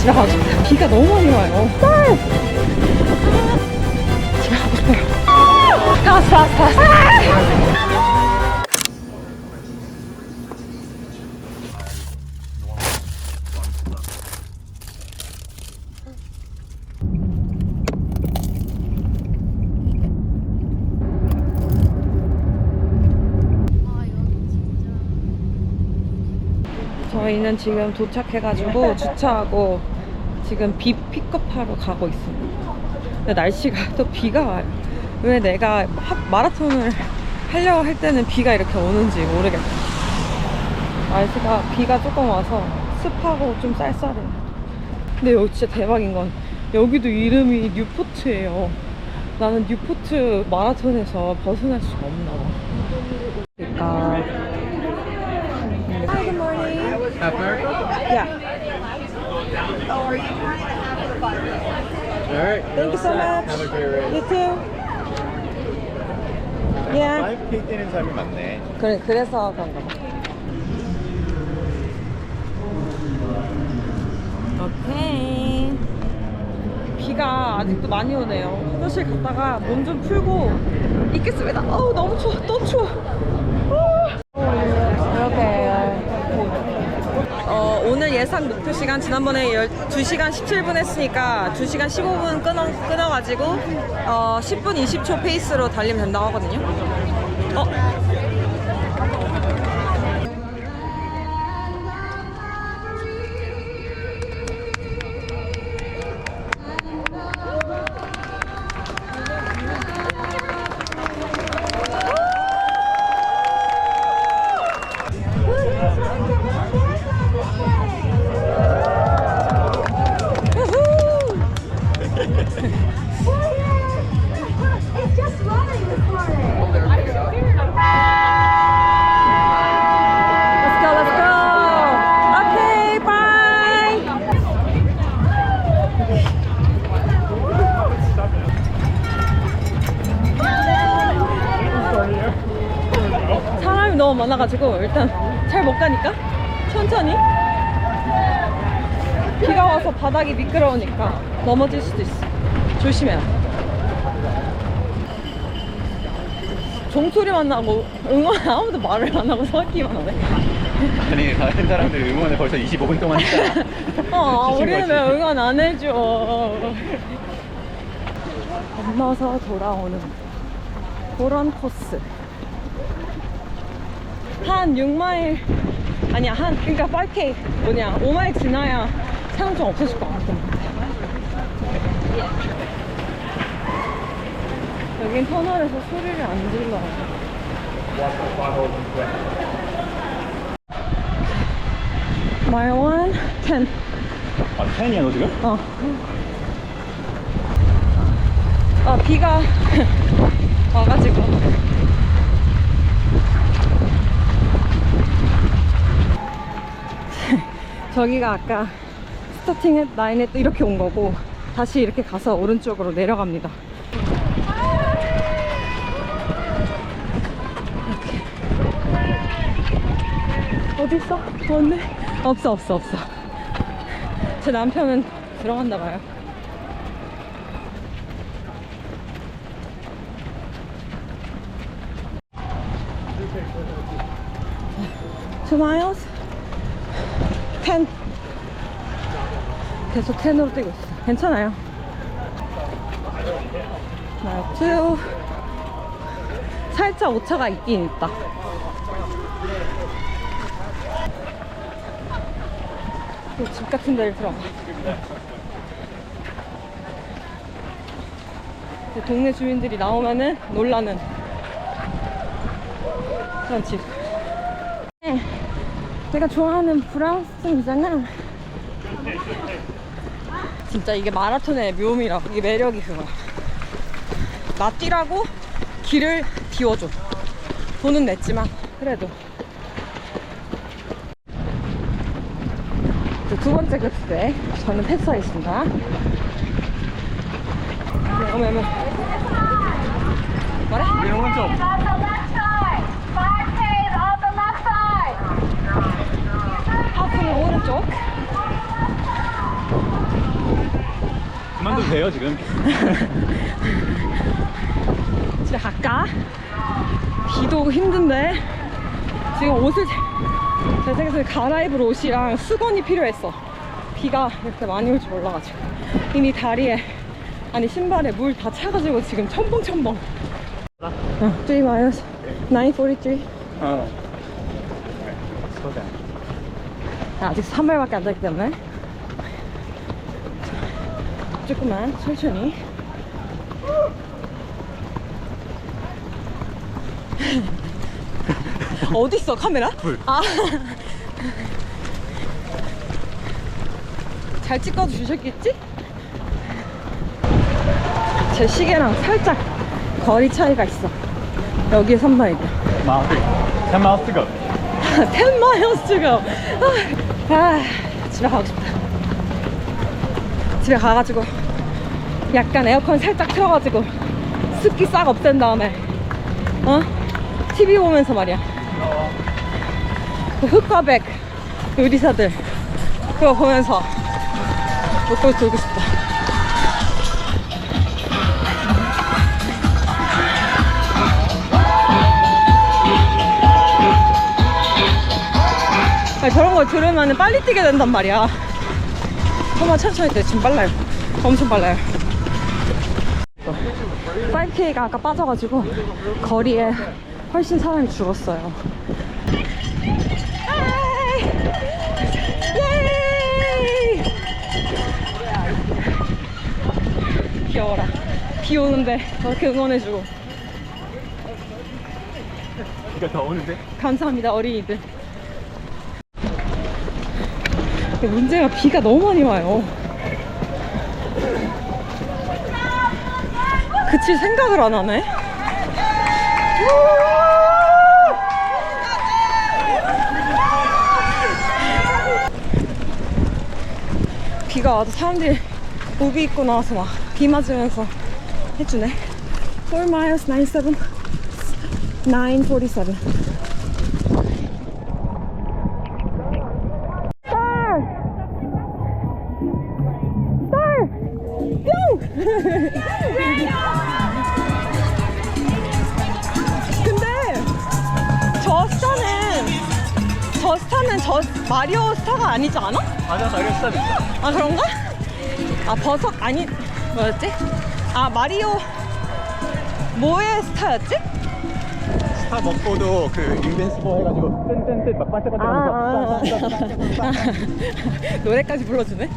집에 가고. 비가 너무 많이 와요. 쌀! 집에 가고 싶어요. 왔어. 저희는 지금 도착해가지고 주차하고 지금 비 픽업하러 가고 있습니다. 근데 날씨가 또 비가 와요. 왜 내가 하- 마라톤을 하려고 할 때는 비가 이렇게 오는지 모르겠다. 날씨가 비가 조금 와서 습하고 좀 쌀쌀해요. 근데 여기 진짜 대박인 건 여기도 이름이 뉴포트예요. 나는 뉴포트 마라톤에서 벗어날 수가 없나 봐. 그러니까 morning. Yeah. Alright. Thank you so much. Have a great race. You too. Yeah. 5K 뛰는 사람이 많네. 그래, 그래서 그런가 봐. 오케이. 비가 아직도 많이 오네요. 화장실 갔다가 몸 좀 풀고 있겠습니다. 어우, 너무 추워. 또 추워. 예상 목표 시간 지난번에 2시간 17분 했으니까 2시간 15분 끊어, 끊어가지고 어, 10분 20초 페이스로 달리면 된다고 하거든요. 어, 가니까 천천히. 비가 와서 바닥이 미끄러우니까 넘어질 수도 있어. 조심해야 돼. 종소리만 나고 응원 아무도 말을 안 하고 서 있기만 하네. 아니 다른 사람들 응원을 벌써 25분 동안 했잖아. 어, 지친 우리는 거지. 왜 응원 안 해줘? 건너서 돌아오는 그런 코스. 한 6마일, 아니야, 한, 그러니까 5K, 뭐냐, 5마일 지나야 사용증 없어질 것 같은 여긴 터널에서 소리를 안 질러요. 마일 1, 10. 아, 팬이야 너 지금? 어. 아, 비가 와가지고. 저기가 아까 스타팅 라인에 또 이렇게 온 거고, 다시 이렇게 가서 오른쪽으로 내려갑니다. 어디 있어? 없네? 없어, 없어, 없어. 제 남편은 들어갔나 봐요. Two miles? Ten. 계속 10으로 뛰고 있어. 괜찮아요. two. 살짝 오차가 있긴 있다. 또집 같은 데를 들어가. 동네 주민들이 나오면은 놀라는 그런 집. 네, 내가 좋아하는 브라운스이잖아. 진짜 이게 마라톤의 묘미라. 이게 매력이 그거야. 나 뛰라고 길을 비워줘. 돈은 냈지만 그래도. 두 번째 급수에 저는 패스하겠습니다. 네, 어머, 어머. 말해? 우리 오른쪽. On the left side. 5K is on the left side. 하프는 오른쪽. 돼요 지금? 집에 갈까? 비도 오고 힘든데 지금 옷을 생각에 갈아입을 옷이랑 수건이 필요했어 비가 이렇게 많이 올 줄 몰라가지고 이미 다리에 아니 신발에 물 다 차가지고 지금 첨벙첨벙 어, 3 miles 943 어. 쏟 아. 아직 3일밖에 안 됐기 때문에 조금만 천천히 어디 있어 카메라? 불. 아. 잘 찍어 주셨겠지? 제 시계랑 살짝 거리 차이가 있어. 여기에 선반이야. 마우스. 10 miles to go. 10 miles to. 아, 아, 집에 가고 싶다. 집에 가가지고 약간 에어컨 살짝 틀어가지고 습기 싹 없앤 다음에 어? TV 보면서 말이야. 그 흑과백 요리사들 그거 보면서 먹고 돌고 싶다. 저런 걸 들으면 빨리 뛰게 된단 말이야. 정말 천천히 뛰어. 지금 빨라요. 엄청 빨라요. 5K가 아까 빠져가지고 거리에 훨씬 사람이 줄었어요. 귀여워라. 비 오는데 저렇게 응원해주고. 이거 더 오는데? 감사합니다, 어린이들. 근데 문제가 비가 너무 많이 와요. 그칠 생각을 안 하네. 비가 와도 사람들이 우비 입고 나와서 막 비 맞으면서 해주네. 4 miles 97 947 마리오 스타가 아니지 않아? 맞아, 자기가 스타드 있어. 아 그런가? 아 버섯 아니 뭐였지? 아 마리오 뭐의 스타였지? 스타 먹고도 그 인벤스버 해가지고 뜬뜬뜬 막 아, 반짝반짝하면서 아, 노래까지 불러주네.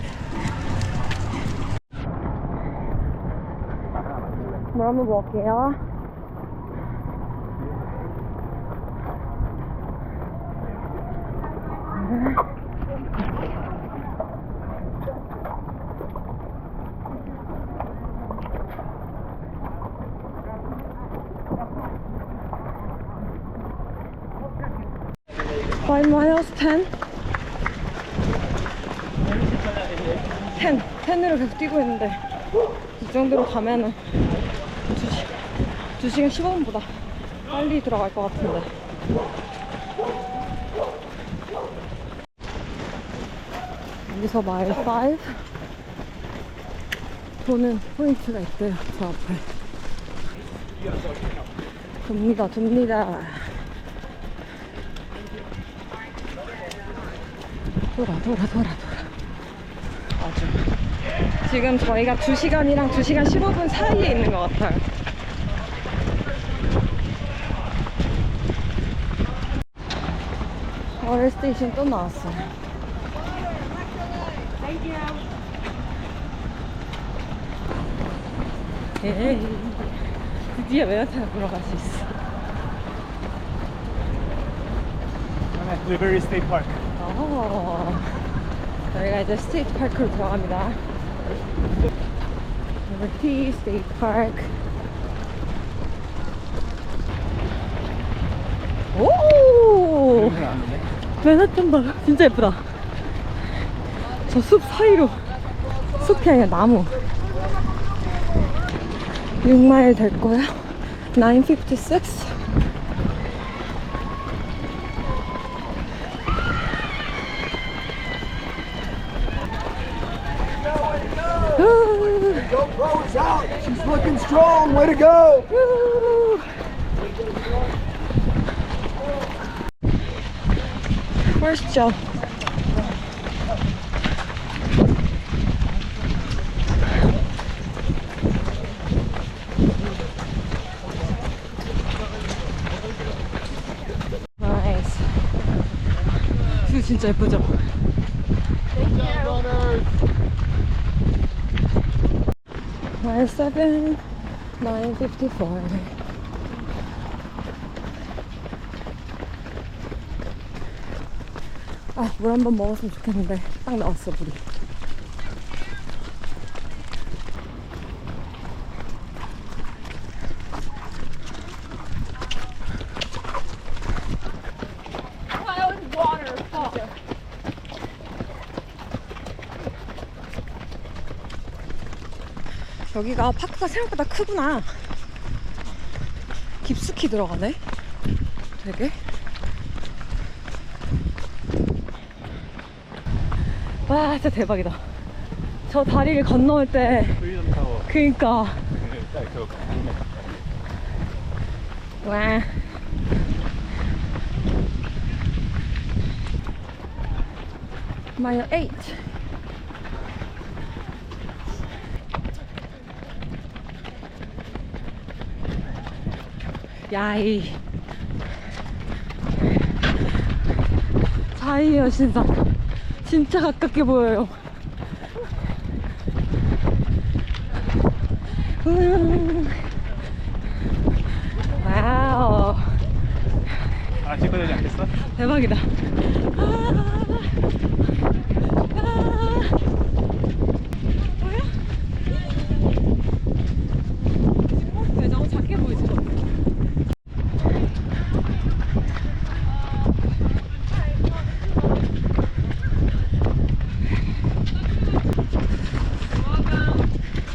뭐 한번 먹을게요. Five miles, ten. 10, 10으로 계속 뛰고 있는데 이 정도로 가면은 2시, 2시간 15분보다 빨리 들어갈 것 같은데 여기서 마일 5 도는 포인트가 있대요 저 앞에. 돕니다 돕니다. 돌아 돌아 돌아 돌아. 아주. 지금 저희가 2시간이랑 2시간 15분 사이에 있는 것 같아요. 어를 스테이션 또 나왔어요 에이, 드디어 메가타를 보러 갈 수 있어 리버리 스테이트 파크. 어, 저희가 이제 스테이트 파크로 들어갑니다. 리버티 스테이트 파크. 오! 맨하탄 봐. 진짜 예쁘다. 저 숲 사이로. 숲이 아니라 나무. 6마일 될 거야. 956. 후. GoPro is out. She's looking strong. Way to go. First job. 나이스. 뷰 진짜 예쁘죠? Nine seven, nine fifty four. 아, 물 한 번 먹었으면 좋겠는데 딱 나왔어 물이. 여기가 파크가 생각보다 크구나. 깊숙이 들어가네. 되게. 와, 진짜 대박이다. 저 다리를 건너올 때. 그니까, 딱 그거. 와. 마일 8. 야이. 자이 여신상. 진짜 가깝게 보여요. 음. 와우. 아, 찍어야 되지 않겠어? 대박이다. 아, 아. 뭐야? 왜 너무 작게 보이지?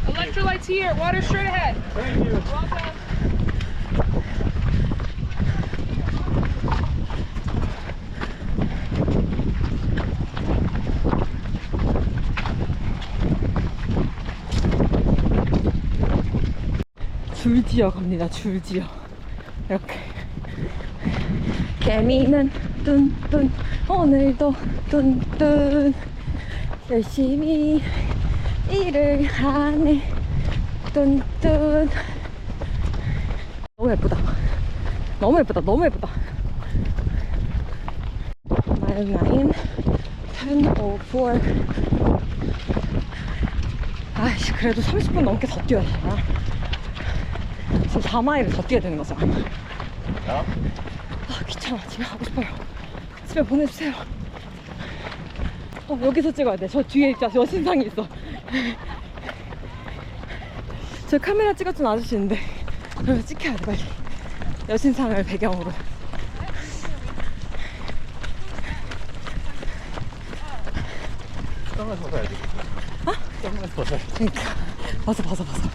Electrolytes here. Water straight ahead. Thank you. 줄지어 갑니다. 줄지어. 이렇게. 개미는 뚠뚠 오늘도 뚠뚠 열심히 일을 하네 뚠뚠 너무 예쁘다. 너무 예쁘다. 너무 예쁘다. 마일 나인 10.04 아이씨 그래도 30분 넘게 더 뛰어야? 지금 4마일을 더 뛰어야 되는 거잖아. 야, 아 귀찮아. 집에 가고 싶어요. 집에 보내주세요. 어 여기서 찍어야 돼 저 뒤에 있자 여신상이 있어. 저 카메라 찍어준 아저씨 있는데 그래서 찍혀야 돼 빨리. 여신상을 배경으로. 선글라스 벗어야지. 어? 선글라스 벗어야지. 그러니까. 벗어 벗어 벗어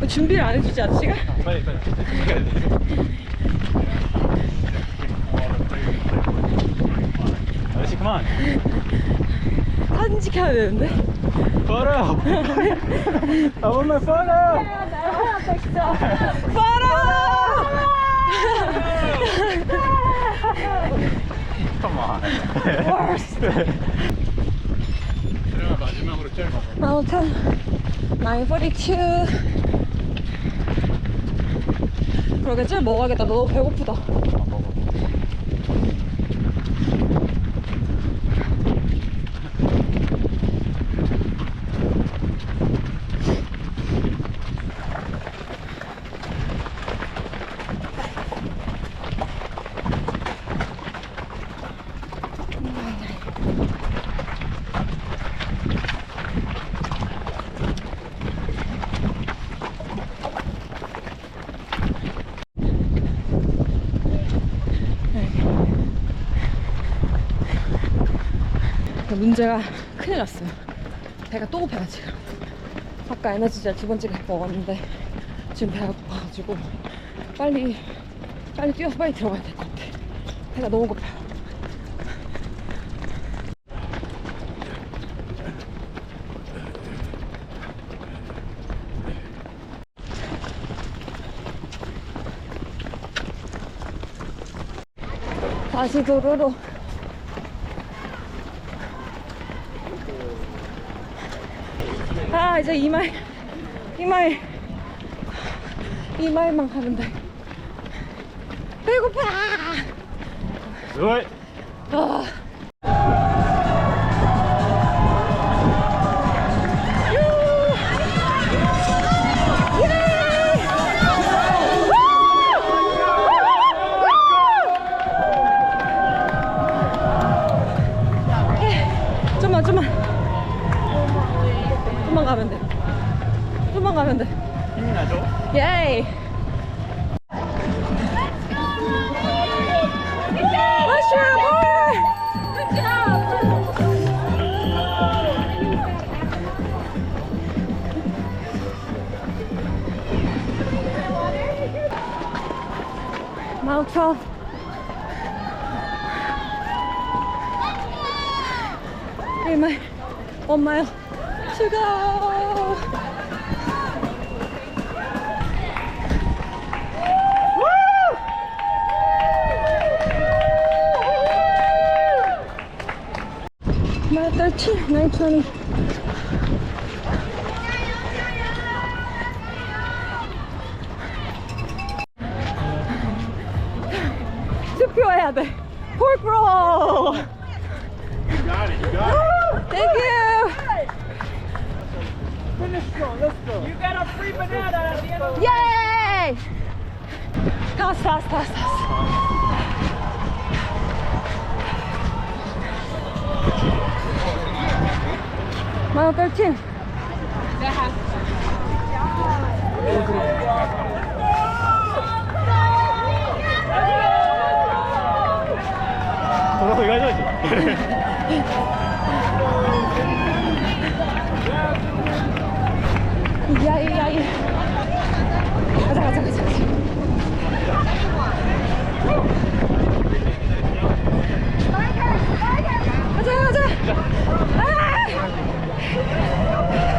어, 준비를 안 해주지 아저씨가? 빨리, 빨리. 아저씨, 그만. 사진 찍혀야 되는데 Photo! I want my photo! Come on. 그러면 마지막으로 짤 먹어. Mountain 942 그러게 좀 먹어야겠다. 너 배고프다 그 문제가 큰일 났어요. 배가 또 고파요, 지금. 아까 에너지젤 두 번째 먹었는데 지금 배가 고파가지고 빨리, 빨리 뛰어서 빨리 들어가야 될 것 같아. 배가 너무 고파요. 다시 도로로 이제 이 마일, 이 마일, 이 마일만 가면 돼. 배고파! 어이. 아. 좀만 좀만 좀만 가면 돼. 좀만 가면 돼. 힘이 나죠? 예이. 마우터 13, 920. 돌아서 이거 해줘야지. 야이 야이. 가자 가자 가자. 가자 가자. 아! 아! 예.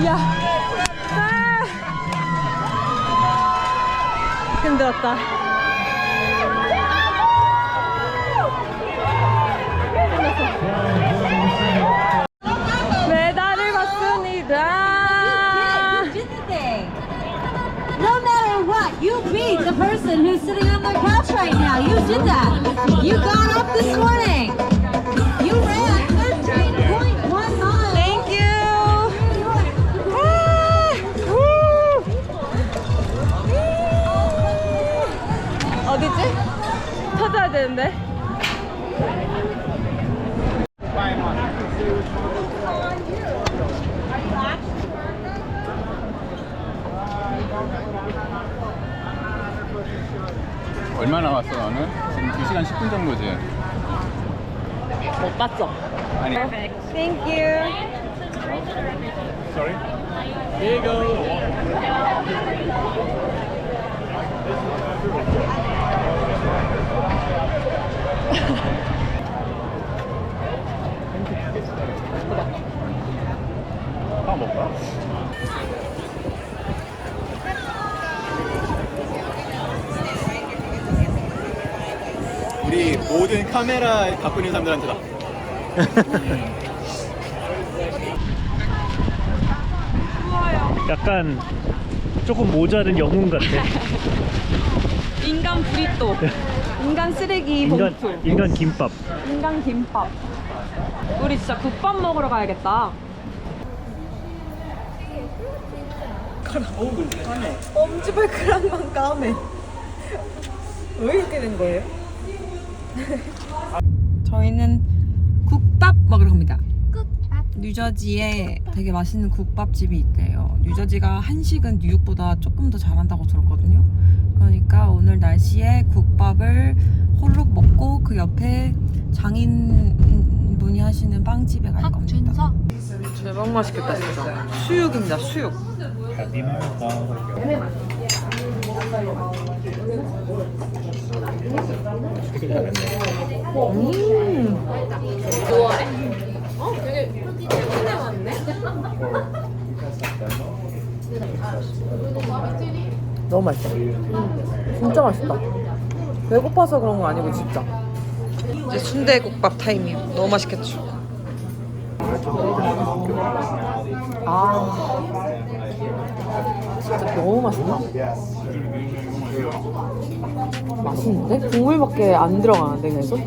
이야. 아. 힘들었다. Person who's sitting on their couch right now. You did that. You got up this morning. You ran 13.1 miles. Thank you. 아, 우. 어디지? 찾아야 되는데. 얼마나 왔어 너는? 지금 2시간 10분 정도지? 못 봤어. 아니. Thank you. Sorry? Here you go. 하나 먹을까? 우리 모든 카메라 갖고 있는 사람들한테 다. 약간 조금 모자른 영웅 같아. 인간 브리또. 인간 쓰레기 인간 봉투. 인간 김밥. 인간 김밥. 우리 진짜 국밥 먹으러 가야겠다. 엄지발가락만 까매. 왜 이렇게 된 거예요? 저희는 국밥 먹으러 갑니다. 국밥. 뉴저지에 되게 맛있는 국밥집이 있대요. 뉴저지가 한식은 뉴욕보다 조금 더 잘한다고 들었거든요. 그러니까 오늘 날씨에 국밥을 호로록 먹고 그 옆에 장인분이 하시는 빵집에 갈 겁니다. 대박 맛있겠다 진짜. 수육입니다 수육. 음. 너무 맛있어. 진짜 맛있다. 배고파서 그런 거 아니고 진짜. 이제 순대국밥 타임이에요. 너무 맛있겠죠? 아, 진짜 너무 맛있다. 맛있는데? 국물밖에 안 들어가는데 계속?